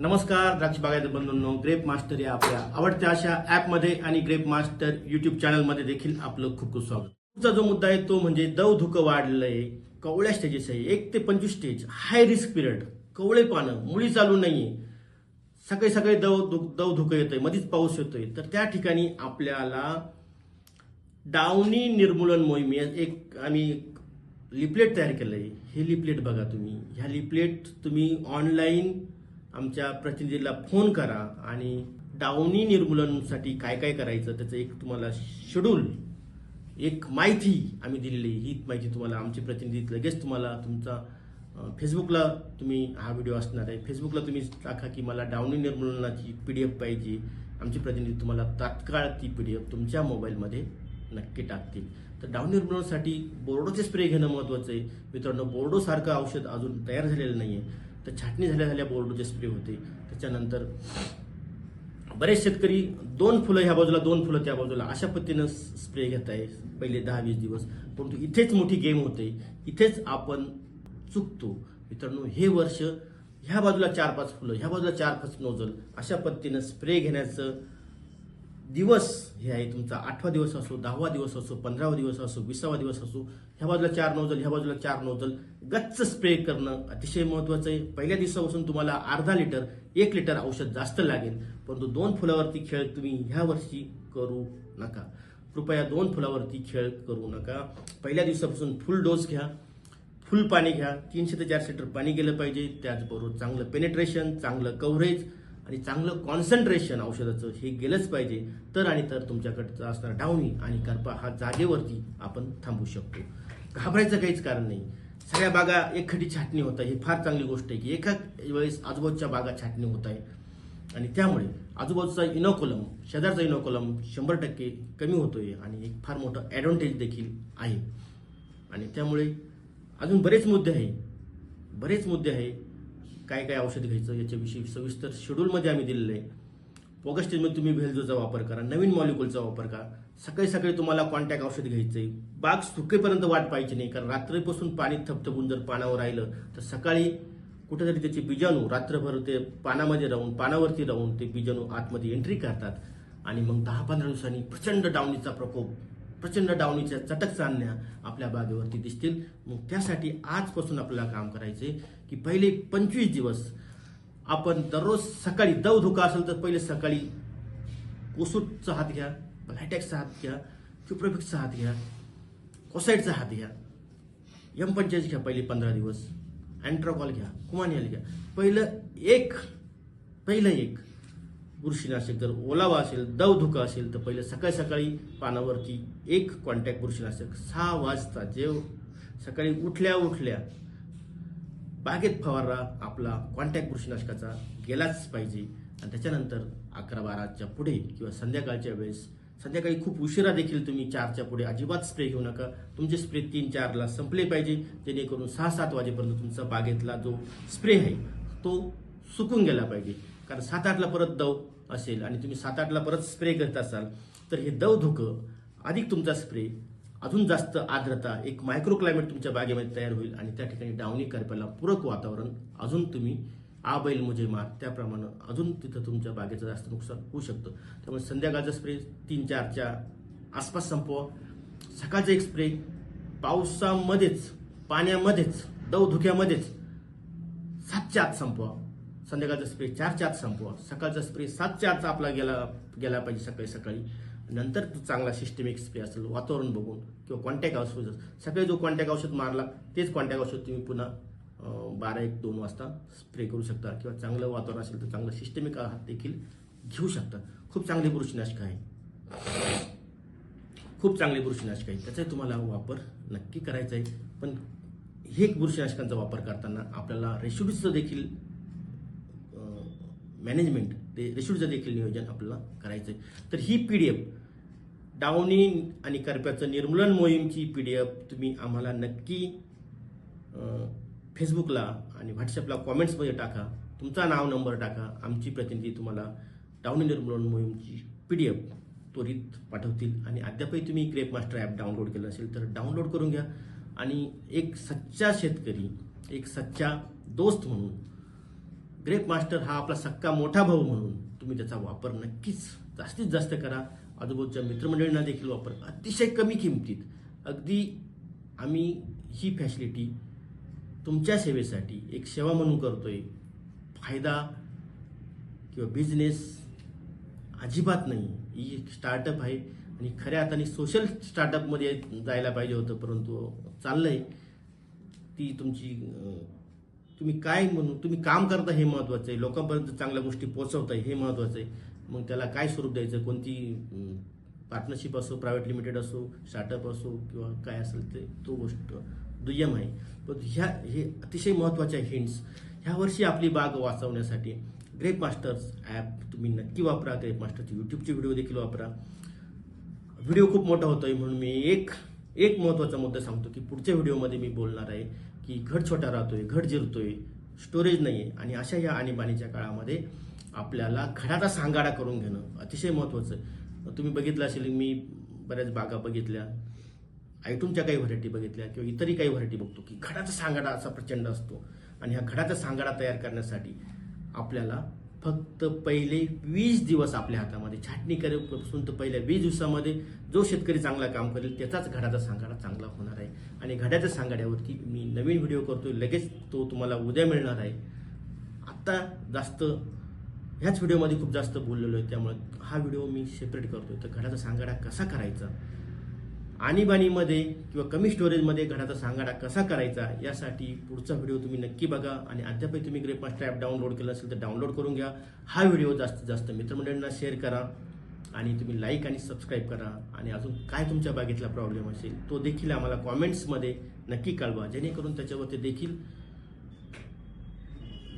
नमस्कार द्राक्ष बागायत बंधूंनो ग्रेप मास्टर या आपल्या आवडत्या अशा ॲपमध्ये आणि ग्रेप मास्टर युट्यूब चॅनलमध्ये देखील आपलं खूप खूप स्वागत. पुढचा जो मुद्दा आहे तो म्हणजे दव धुकं वाढलंय कवळ्या स्टेजेस आहे एक ते पंचवीस स्टेज हाय रिस्क पिरियड कवळे पानं मुळी चालू नाहीये. सकाळी सकाळी दव धुक दव धुकं येतोय मधीच पाऊस येतोय. तर त्या ठिकाणी आपल्याला डावणी निर्मूलन मोहिमे एक आम्ही लिपलेट तयार केलं आहे हे लिपलेट बघा तुम्ही. ह्या लिपलेट तुम्ही ऑनलाईन आमच्या प्रतिनिधीला फोन करा आणि डावणी निर्मूलनसाठी काय काय करायचं त्याचं एक तुम्हाला शेड्यूल एक माहिती आम्ही दिलेली ही माहिती तुम्हाला आमचे प्रतिनिधी लगेच तुम्हाला तुमचा फेसबुकला तुम्ही हा व्हिडिओ असणार आहे. फेसबुकला तुम्ही टाका की मला डावणी निर्मूलनाची पी डी एफ पाहिजे. आमचे प्रतिनिधी तुम्हाला तात्काळ ती पी डी एफ तुमच्या मोबाईलमध्ये नक्की टाकतील. तर डाऊन निर्मूलनासाठी बोर्डोचे स्प्रे घेणं महत्वाचं आहे. मित्रांनो बोर्डोसारखं औषध अजून तयार झालेलं नाही आहे तर छाटणी झाल्या झाल्या बोर्डोचे स्प्रे होते त्याच्यानंतर बरेच शेतकरी दोन फुलं ह्या बाजूला दोन फुलं त्या बाजूला अशा पद्धतीनं स्प्रे घेत आहे पहिले दहा वीस दिवस. परंतु इथेच मोठी गेम होते. इथेच आपण चुकतो. मित्रांनो हे वर्ष ह्या बाजूला चार पाच फुलं ह्या बाजूला चार पाच नोजल अशा पद्धतीनं स्प्रे घेण्याचं दिवस हे आहे तुमचा आठवा दिवस असो दहावा दिवस असो पंधरावा दिवस असो विसावा दिवस असो ह्या बाजूला चार नोजल ह्या बाजूला चार नोजल गच्च स्प्रे करणं अतिशय महत्वाचं आहे. पहिल्या दिवसापासून तुम्हाला अर्धा लिटर एक लिटर औषध जास्त लागेल. परंतु दोन फुलावरती खेळ तुम्ही ह्या वर्षी करू नका. कृपया दोन फुलावरती खेळ करू नका. पहिल्या दिवसापासून फुल डोस घ्या. फुल पाणी घ्या. तीनशे ते चारशे लिटर पाणी गेलं पाहिजे. त्याचबरोबर चांगलं पेनेट्रेशन चांगलं कव्हरेज आणि चांगलं कॉन्सन्ट्रेशन औषधाचं हे गेलंच पाहिजे. तर आणि तर तुमच्याकडचं असणारा डावणी आणि करपा हा जागेवरती आपण थांबू शकतो. घाबरायचं काहीच कारण नाही. सगळ्या बागा एकखटी छाटणी होत आहे. ही फार चांगली गोष्ट आहे की एका वेळेस आजूबाजूच्या बागा छाटणी होत आहे. आणि त्यामुळे आजूबाजूचा इनोकोलम शेजारचा इनोकोलम शंभर टक्के कमी होतोय आणि एक फार मोठं ॲडव्हान्टेज देखील आहे. आणि त्यामुळे अजून बरेच मुद्दे आहे. बरेच मुद्दे आहे. काय काय औषध घ्यायचं याच्याविषयी सविस्तर शेड्यूलमध्ये आम्ही दिलेलं आहे. ऑगस्टेजमध्ये तुम्ही व्हेल्झोचा वापर करा नवीन मॉलिक्युलचा वापर करा. सकाळी सकाळी तुम्हाला कॉन्टॅक्ट औषध घ्यायचं आहे बाग सुकेपर्यंत वाट पाहिजे नाही कारण रात्रीपासून पाणी थपथपून जर पानावर राहिलं तर सकाळी कुठेतरी त्याचे बीजाणू रात्रभर ते पानामध्ये राहून पानावरती राहून ते बीजाणू आतमध्ये एंट्री करतात. आणि मग दहा पंधरा दिवसांनी प्रचंड डावणीचा प्रकोप प्रचंड डावणीच्या चटक चालण्या आपल्या बागेवरती दिसतील. मग त्यासाठी आजपासून आपल्याला काम करायचे की पहिले पंचवीस दिवस आपण दररोज सकाळी दव धोका असेल तर पहिले सकाळी कोसूटचा हात घ्या ब्लॅटॅक्सचा हात घ्या क्युप्रोफिक्सचा हात घ्या कोसाईडचा हात घ्या. एम पंचायत घ्या पहिले पंधरा दिवस. अँट्रोकॉल घ्या कुमानियल घ्या. पहिलं एक पहिलं एक. बुरशीनाशक जर ओलावा असेल दव धुकं असेल तर पहिले सकाळी सकाळी पानावरती एक कॉन्टॅक्ट बुरशीनाशक. सहा वाजता जेव सकाळी उठल्या उठल्या बागेत फवारा आपला कॉन्टॅक्ट बुरशीनाशकाचा गेलाच पाहिजे. आणि त्याच्यानंतर अकरा बाराच्या पुढे किंवा संध्याकाळच्या वेळेस संध्याकाळी खूप उशिरा देखील तुम्ही चारच्या पुढे अजिबात स्प्रे घेऊ नका. तुमचे स्प्रे तीन चारला संपले पाहिजे. जेणेकरून सहा सात वाजेपर्यंत तुमचा बागेतला जो स्प्रे आहे तो सुकून गेला पाहिजे. कारण सात आठला परत दव असेल आणि तुम्ही सात आठला परत स्प्रे करत असाल तर हे दव धुकं अधिक तुमचा स्प्रे अजून जास्त आर्द्रता एक मायक्रो क्लायमेट तुमच्या बागेमध्ये तयार होईल आणि त्या ठिकाणी डावणी करपाला पूरक वातावरण अजून तुम्ही आ बैल मुजे मार त्याप्रमाणे अजून तिथं तुमच्या बागेचं जास्त नुकसान होऊ शकतं. त्यामुळे संध्याकाळचा स्प्रे तीन चारच्या आसपास संपवा. सकाळचा एक स्प्रे पावसामध्येच पाण्यामध्येच दव धुक्यामध्येच सातच्या आत संपवा. संध्याकाळचं स्प्रे चारच्या आत संपवा. सकाळचा स्प्रे सातच्या आत आपला गेला गेला पाहिजे सकाळी सकाळी. नंतर तो चांगला सिस्टमिक स्प्रे असेल वातावरण बघून किंवा कॉन्टॅक्ट औषध सकाळी जो कॉन्टॅक्ट औषध मारला तेच कॉन्टॅक्ट औषध तुम्ही पुन्हा बारा एक दोन वाजता स्प्रे करू शकता. किंवा चांगलं वातावरण असेल तर चांगलं सिस्टमिक आहात देखील घेऊ शकता. खूप चांगली बुरशीनाशक आहे खूप चांगली बुरशीनाशक आहे त्याचाही तुम्हाला वापर नक्की करायचा आहे. पण हे बुरशीनाशकांचा वापर करताना आपल्याला रेशोडीचं देखील मॅनेजमेंट ते रेशोडीचं देखील नियोजन आपल्याला करायचं आहे तर ही पी डी एफ डावणी आणि करप्याचं निर्मूलन मोहीमची पी डी एफ तुम्ही आम्हाला नक्की फेसबुकला आणि व्हॉट्सअपला कॉमेंट्समध्ये टाका. तुमचा नाव नंबर टाका. आमची प्रतिनिधी तुम्हाला डावणी निर्मूलन मोहीमची पी डी एफ त्वरित पाठवतील. आणि अद्यापही तुम्ही ग्रेप मास्टर ॲप डाउनलोड केलं असेल तर डाउनलोड करून घ्या. आणि एक सच्चा शेतकरी एक सच्चा दोस्त म्हणून ग्रेप मास्टर हा आपला सक्का मोठा भाऊ म्हणून तुम्ही त्याचा वापर नक्कीच जास्तीत जास्त करा. आजूबाजूच्या मित्रमंडळींना देखील वापर अतिशय कमी किमतीत. अगदी आम्ही ही फॅसिलिटी तुमच्या सेवेसाठी एक सेवा म्हणून करतोय. फायदा किंवा बिझनेस अजिबात नाही. ही एक स्टार्टअप आहे आणि खऱ्या अर्थाने सोशल स्टार्टअपमध्ये जायला पाहिजे होतं परंतु चाललंय. ती तुमची तुम्ही काय म्हणून तुम्ही काम करता हे महत्वाचं आहे. लोकांपर्यंत चांगल्या गोष्टी पोहोचवताय हे महत्वाचं आहे. मग त्याला काय स्वरूप द्यायचं? कोणती पार्टनरशिप असो प्रायव्हेट लिमिटेड असो स्टार्टअप असो किंवा काय असेल ते तो गोष्ट दुय्यम आहे. पण ह्या हे अतिशय महत्त्वाच्या हिंट्स ह्या वर्षी आपली बाग वाचवण्यासाठी ग्रेप मास्टर्स ॲप तुम्ही नक्की वापरा. ग्रेप मास्टरचे यूट्यूबचे व्हिडिओ देखील वापरा. व्हिडिओ खूप मोठा होतोय म्हणून मी एक एक महत्त्वाचा मुद्दा सांगतो की पुढच्या व्हिडिओमध्ये मी बोलणार आहे. की घट छोटा राहतोय घट जिरतोय स्टोरेज नाही आहे आणि अशा या आणीबाणीच्या काळामध्ये आपल्याला घडाचा सांगाडा करून घेणं अतिशय महत्त्वाचं आहे. तुम्ही बघितलं असेल मी बऱ्याच बागा बघितल्या आयटूमच्या काही व्हरायटी बघितल्या किंवा इतरही काही व्हरायटी बघतो की घडाचा सांगाडा असा प्रचंड असतो. आणि ह्या घडाचा सांगाडा तयार करण्यासाठी आपल्याला फक्त पहिले वीस दिवस आपल्या हातामध्ये छाटणी करेपासून तर पहिल्या वीस दिवसामध्ये जो शेतकरी चांगला काम करेल त्याचाच घडाचा सांगाडा चांगला होणार आणि घड्याच्या सांगाड्यावरती मी नवीन व्हिडिओ करतोय लगेच तो तुम्हाला उद्या मिळणार आहे. आत्ता जास्त ह्याच व्हिडिओमध्ये खूप जास्त बोललेलो आहे त्यामुळे हा व्हिडिओ मी सेपरेट करतोय. तर घडाचा सांगाडा कसा करायचा? आणीबाणीमध्ये किंवा कमी स्टोरेजमध्ये घडाचा सांगाडा कसा करायचा? यासाठी पुढचा व्हिडिओ तुम्ही नक्की बघा आणि अद्यापही तुम्ही ग्रेप मास्टर ॲप डाउनलोड केलं असेल तर डाउनलोड करून घ्या. हा व्हिडिओ जास्तीत जास्त मित्रमंडळींना शेअर करा. आणि तुम्ही लाईक आणि सबस्क्राईब करा. आणि अजून काय तुमच्या बागेतला प्रॉब्लेम असेल तो देखील आम्हाला कॉमेंट्समध्ये नक्की कळवा. जेणेकरून त्याच्यावरती देखील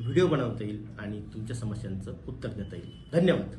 व्हिडिओ बनवता येईल आणि तुमच्या समस्यांचं उत्तर देता येईल. धन्यवाद.